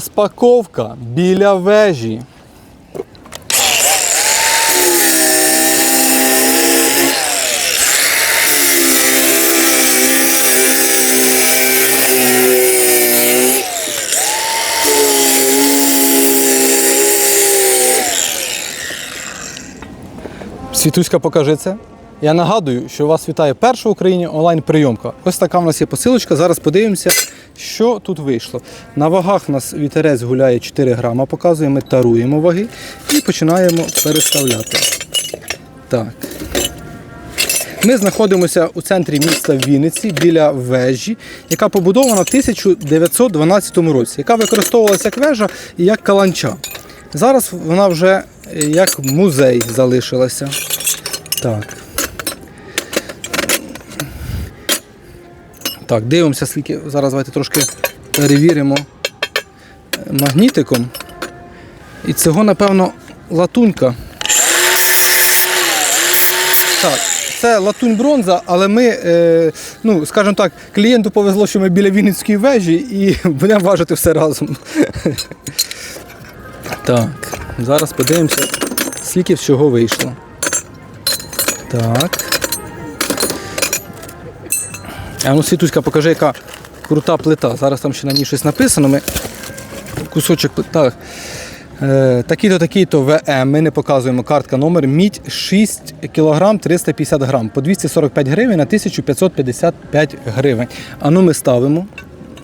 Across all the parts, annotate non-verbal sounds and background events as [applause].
Розпаковка біля вежі. Світуська, покажи це. Я нагадую, що вас вітає перша в Україні онлайн-прийомка. Ось така в нас є посилочка. Зараз подивимося, що тут вийшло. На вагах у нас вітерець гуляє 4 грама, показує, ми таруємо ваги і починаємо переставляти. Так. Ми знаходимося у центрі міста Вінниці біля вежі, яка побудована в 1912 році, яка використовувалася як вежа і як каланча. Зараз вона вже е, як музей залишилася. Так. Так, дивимося, скільки. Зараз давайте трошки перевіримо е, магнітиком. І цього, напевно, латунька. Так, це латунь бронза, але ми, е, ну, скажімо так, клієнту повезло, що ми біля Вінницької вежі і [laughs] будемо важити все разом. [laughs] Так, зараз подивимося, скільки всього вийшло. Так. А ну, Світуська, покажи, яка крута плита. Зараз там ще на ній щось написано. Ми кусочок плити. Так. Е, Такий-то, такий-то ВМ. Ми не показуємо картка номер. Мідь 6 кг 350 грам. По 245 гривень на 1555 гривень. А ну ми ставимо.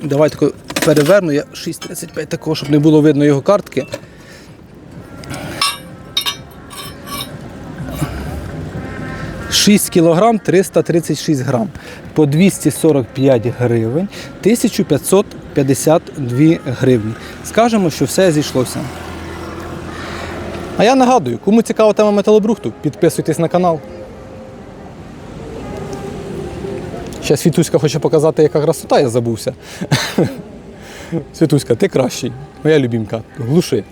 Давайте тако переверну я 6,35 такого, щоб не було видно його картки. Шість кілограм 336 грам по 245 гривень 1552 гривні. Скажемо, що все зійшлося. А я нагадую, кому цікава тема металобрухту, підписуйтесь на канал. Ще Світуська хоче показати, яка красота, я забувся. [laughs] Світуська, ти кращий. Моя любімка. Глуши.